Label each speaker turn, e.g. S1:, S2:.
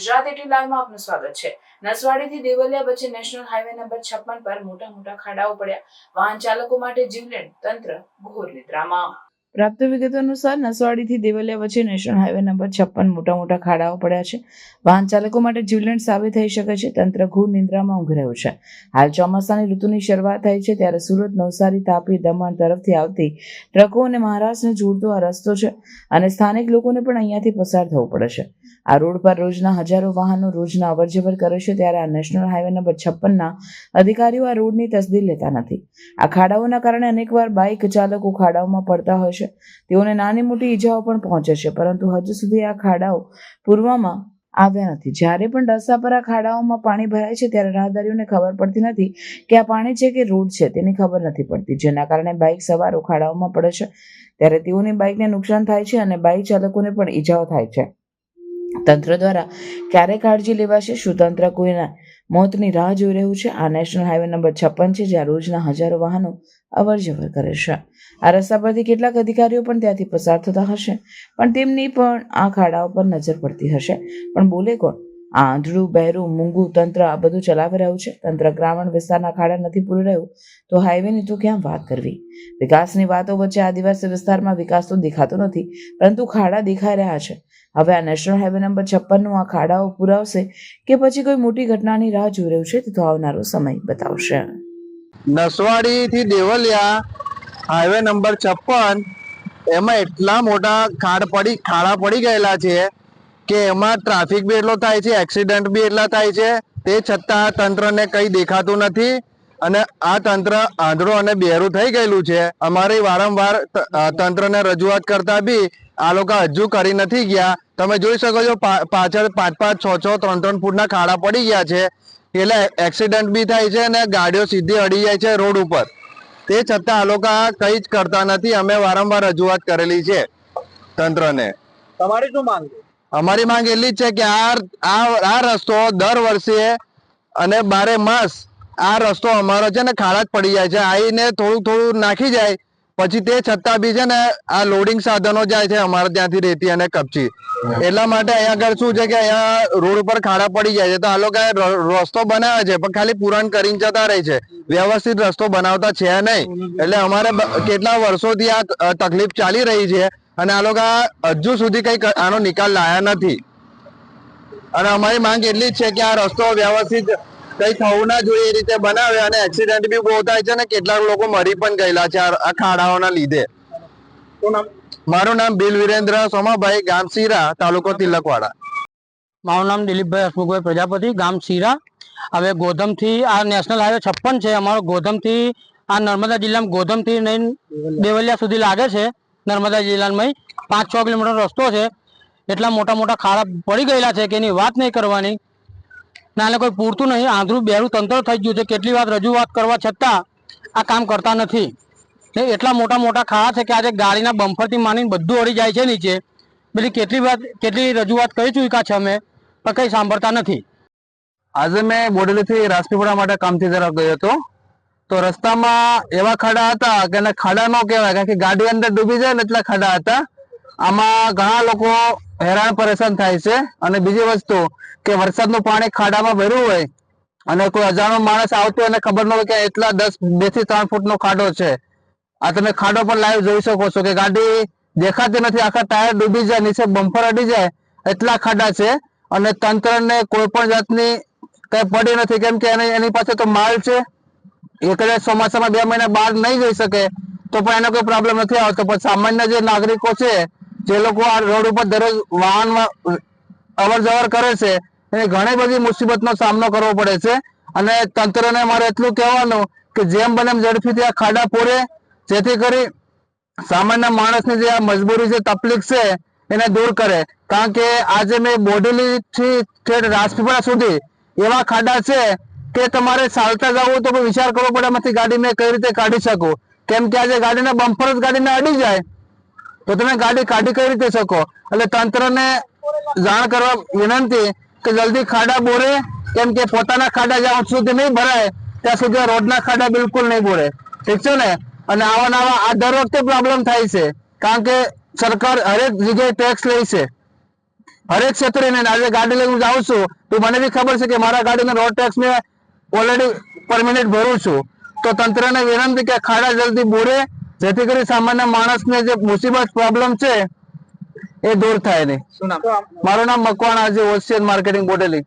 S1: Gujarat at લાઈવમાં આપનું સ્વાગત છે. નસવાડીથી દેવલિયા વચ્ચે નેશનલ હાઈવે નંબર છપ્પન પર મોટા મોટા ખાડાઓ પડ્યા. વાહન ચાલકો માટે જીવલેણ તંત્ર ઘોર નિદ્રામાં. પ્રાપ્ત વિગતો અનુસાર નસવાડીથી દેવલિયા વચ્ચે નેશનલ હાઈવે નંબર છપ્પન મોટા મોટા ખાડાઓ પડ્યા છે. વાહન ચાલકો માટે જીવલેણ સાબિત થઈ શકે છે. તંત્ર ઘૂર નિંદ્રામાં ઊંઘી રહ્યું છે. હાલ ચોમાસાની ઋતુની શરૂઆત થઈ છે ત્યારે સુરત, નવસારી, તાપી, દમણ તરફથી આવતી ટ્રકો અને મહારાષ્ટ્રને જોડતો આ રસ્તો છે અને સ્થાનિક લોકોને પણ અહીંયાથી પસાર થવું પડે છે. આ રોડ પર રોજના હજારો વાહનો રોજના અવરજવર કરે છે ત્યારે આ નેશનલ હાઈવે નંબર છપ્પનના અધિકારીઓ આ રોડની તસદીર લેતા નથી. આ ખાડાઓના કારણે અનેકવાર બાઇક ચાલકો ખાડાઓમાં પડતા હોય છે. તેઓને નાની મોટી ઈજાઓ પણ પહોંચે છે, પરંતુ હજુ સુધી આ ખાડાઓ પૂર્વમાં આવ્યા નથી. જ્યારે પણ રસ્તા પર આ ખાડાઓમાં પાણી ભરાય છે, ત્યારે રાહદારીઓને ખબર પડતી નથી કે આ પાણી છે કે રોડ છે, તેની ખબર નથી પડતી. જેના કારણે બાઇક સવારો ખાડાઓમાં પડે છે, ત્યારે તેઓની બાઇકને નુકસાન થાય છે અને બાઇક ચાલકોને પણ ઈજાઓ થાય છે. તંત્ર દ્વારા ક્યારે કાળજી લેવાશે? શું તંત્ર કોઈના મોતની રાહ જોઈ રહ્યું છે? આ નેશનલ હાઈવે નંબર છપ્પન છે, જ્યાં રોજના હજારો વાહનો અવર જવર કરે છે. આ રસ્તા પરથી કેટલાક અધિકારીઓ પણ ત્યાંથી પસાર થતા હશે. પણ તેમની પણ આ ખાડાઓ પર નજર પડતી હશે. પણ બોલે કોણ? આંધળું, બહેરું, મૂંગું, તંત્ર, આ બધું ચલાવી રહ્યું છે. તંત્ર ગ્રામીણ વિસ્તારના ખાડા નથી પૂરી રહ્યું. તો હાઈવેની તો ક્યાં વાત કરવી? વિકાસની વાતો વચ્ચે આદિવાસી વિસ્તારમાં વિકાસ તો દેખાતો નથી, પરંતુ ખાડા દેખાઈ રહ્યા છે. હવે આ નેશનલ હાઈવે નંબર છપ્પનનું આ ખાડાઓ પુરાવશે કે પછી કોઈ મોટી ઘટનાની રાહ જોઈ રહ્યું છે તો આવનારો સમય બતાવશે.
S2: નસવાડીથી દેવલિયા હાઈવે નંબર છપ્પન, એમાં એટલા મોટા ખાડ પડી, ખાડા પડી ગયેલા છે કે એમાં ટ્રાફિક બી એટલો થાય છે એક્સિડન્ટ બી એટલા થાય છે, તે છતાં આ તંત્રને કંઈ દેખાતું નથી અને આ તંત્ર આંધળું અને બેરું થઈ ગયેલું છે. અમારે વારંવાર તંત્રને રજૂઆત કરતા બી આ લોકો હજુ કરી નથી ગયા. તમે જોઈ શકો છો પાછળ પાંચ પાંચ, છ છ, ત્રણ ત્રણ ફૂટના ખાડા પડી ગયા છે. એટલે એક્સિડન્ટ બી થાય છે અને ગાડીઓ સીધી અડી જાય છે રોડ ઉપર. તે છતાં આ લોકો કંઈ જ કરતા નથી. અમે વારંવાર રજૂઆત કરેલી છે તંત્રને.
S3: તમારી શું માંગ
S2: અમારી માંગ એટલી છે કે આ આ રસ્તો દર વર્ષે અને બારે માસ આ રસ્તો અમારો છે ને ખાડા પડી જાય છે. આવીને થોડું થોડું નાખી જાય પછી તે છતાં બી છે ને આ લોડિંગ સાધનો જાય છે અમારે ત્યાંથી રેતી અને કપચી. એટલા માટે અહીંયા આગળ શું છે કે અહીંયા રોડ ઉપર ખાડા પડી જાય છે. તો આ લોકો રસ્તો બનાવે છે પણ ખાલી પુરાણ કરીને જતા રહે છે. વ્યવસ્થિત રસ્તો બનાવતા છે નહીં. એટલે અમારે કેટલા વર્ષોથી આ તકલીફ ચાલી રહી છે અને આ લોકો હજુ સુધી કઈ આનો નિકાલ લાયા નથી. અને અમારી માંગ એટલી જ છે કે આ રસ્તો વ્યવસ્થિત કઈ થવું ના જોઈએ એ રીતે બનાવે અને એક્સિડન્ટ બી બહુ થાય છે ને કેટલાક લોકો મરી પણ ગયેલા છે આ આ ખાડાઓના લીધે. મારું નામ બિલ વિરેન્દ્ર સોમાભાઈ ગામ સીરા તાલુકો તિલકવાડા.
S3: મારું નામ દિલીપભાઈ હસમુખભાઈ પ્રજાપતિ ગામ સીરા હવે ગોધમથી આ નેશનલ હાઈવે છપ્પન છે. અમારો ગોધમથી આ નર્મદા જિલ્લામાં ગોધમથી નહીં દેવલિયા સુધી લાગે છે. નર્મદા જિલ્લામાં પાંચ છ કિલોમીટર રસ્તો છે. એટલા મોટા મોટા ખાડા પડી ગયેલા છે કે એની વાત નહીં કરવાની. નાને કોઈ પૂરતું નહીં. આંધળું બેરું તંત્ર થઈ ગયું છે. કેટલી વાર રજૂઆત કરવા છતાં આ કામ કરતા નથી. એટલા મોટા મોટા ખાડા છે કે આજે ગાડીના બમ્ફરથી માનીને બધું અડી જાય છે નીચે. પેલી કેટલી વાર, કેટલી રજૂઆત કરી ચૂક્યા છે અમે, પણ કંઈ સાંભળતા નથી.
S2: આજે મેં બોડેલીથી રાજપીપળા માટે કામથી જરા ગયો હતો. તો રસ્તામાં એવા ખાડા હતા કે એને ખાડા ન કહેવાય કારણ કે ગાડી અંદર ડૂબી જાય ને એટલા ખાડા હતા. આમાં ઘણા લોકો હેરાન પરેશાન થાય છે. અને બીજી વસ્તુ કે વરસાદનું પાણી ખાડામાં ભર્યું હોય અને કોઈ અજાણો માણસ આવતો એને ખબર ન હોય કે એટલા દસ, બેથી ત્રણ ફૂટનો ખાડો છે. આ તમે ખાડો પર લાઈવ જોઈ શકો છો કે ગાડી દેખાતી નથી, આખા ટાયર ડૂબી જાય, નીચે બમ્પર અડી જાય, એટલા ખાડા છે. અને તંત્રને કોઈ પણ જાતની કઈ પડી નથી, કેમ કે એની એની પાસે તો માલ છે. એ કદાચ ચોમાસામાં બે મહિના બહાર નહીં જઈ શકે, તો પણ એનો કોઈ પ્રોબ્લેમ નથી આવતો. પણ સામાન્ય જે નાગરિકો છે જે લોકો આ રોડ ઉપર દરરોજ વાહનમાં અવર જવર કરે છે, એને ઘણી બધી મુસીબતનો સામનો કરવો પડે છે. અને તંત્રને મારે એટલું કહેવાનું કે જેમ બને ઝડપીથી આ ખાડા પૂરે, જેથી કરી સામાન્ય માણસની જે આ મજબૂરી છે તકલીફ છે, એને દૂર કરે. કારણ કે આજે મેં બોડેલીથી ઠેઠ રાજપીપળા સુધી એવા ખાડા છે કે તમારે ચાલતા જવું તો વિચાર કરવો પડે એમાંથી ગાડી મેં કઈ રીતે કાઢી શકું? કેમ કે આજે ગાડીના બમ્પર જ ગાડીને અડી જાય. તો તમે ગાડી કાઢી કઈ રીતે શકો? એટલે તંત્રને જાણ કરવા વિનંતી કે જલ્દી ખાડા બોરે, કેમ કે પોતાના ખાડા જ્યાં સુધી નહીં ભરાય, ત્યાં સુધી રોડના ખાડા બિલકુલ નહીં બોરે. ઠીક છે ને? અને આવા નવા આ દર વખતે પ્રોબ્લેમ થાય છે. કારણ કે સરકાર હરેક જગ્યાએ ટેક્સ લે છે. હરેક ક્ષેત્રે આજે ગાડી લઈને જાઉં છું, તો મને બી ખબર છે કે મારા ગાડીનો રોડ ટેક્સ મેં ઓલરેડી પર મિનિટ ભરું છું. તો તંત્રને વિનંતી કે ખાડા જલ્દી બોરે જેથી કરી સામાન્ય માણસને જે મુસીબત પ્રોબ્લેમ છે એ દૂર થાય નહીં. મારું નામ મકવાણા છે હોલસેલ માર્કેટિંગ બોડેલી